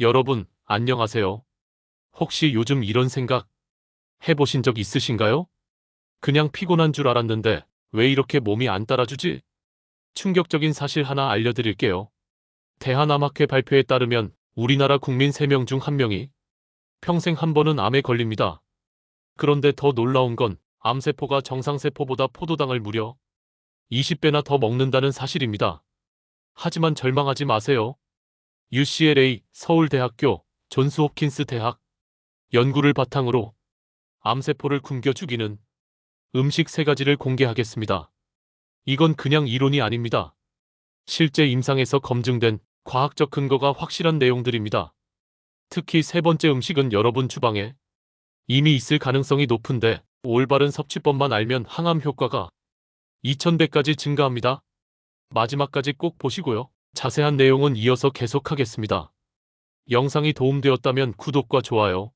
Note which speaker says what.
Speaker 1: 여러분, 안녕하세요. 혹시 요즘 이런 생각 해보신 적 있으신가요? 그냥 피곤한 줄 알았는데 왜 이렇게 몸이 안 따라주지? 충격적인 사실 하나 알려드릴게요. 대한암학회 발표에 따르면 우리나라 국민 3명 중 1명이 평생 한 번은 암에 걸립니다. 그런데 더 놀라운 건 암세포가 정상세포보다 포도당을 무려 20배나 더 먹는다는 사실입니다. 하지만 절망하지 마세요. UCLA 서울대학교 존스홉킨스 대학 연구를 바탕으로 암세포를 굶겨 죽이는 음식 세 가지를 공개하겠습니다. 이건 그냥 이론이 아닙니다. 실제 임상에서 검증된 과학적 근거가 확실한 내용들입니다. 특히 세 번째 음식은 여러분 주방에 이미 있을 가능성이 높은데 올바른 섭취법만 알면 항암 효과가 2000배까지 증가합니다. 마지막까지 꼭 보시고요. 자세한 내용은 이어서 계속하겠습니다. 영상이 도움되었다면 구독과 좋아요,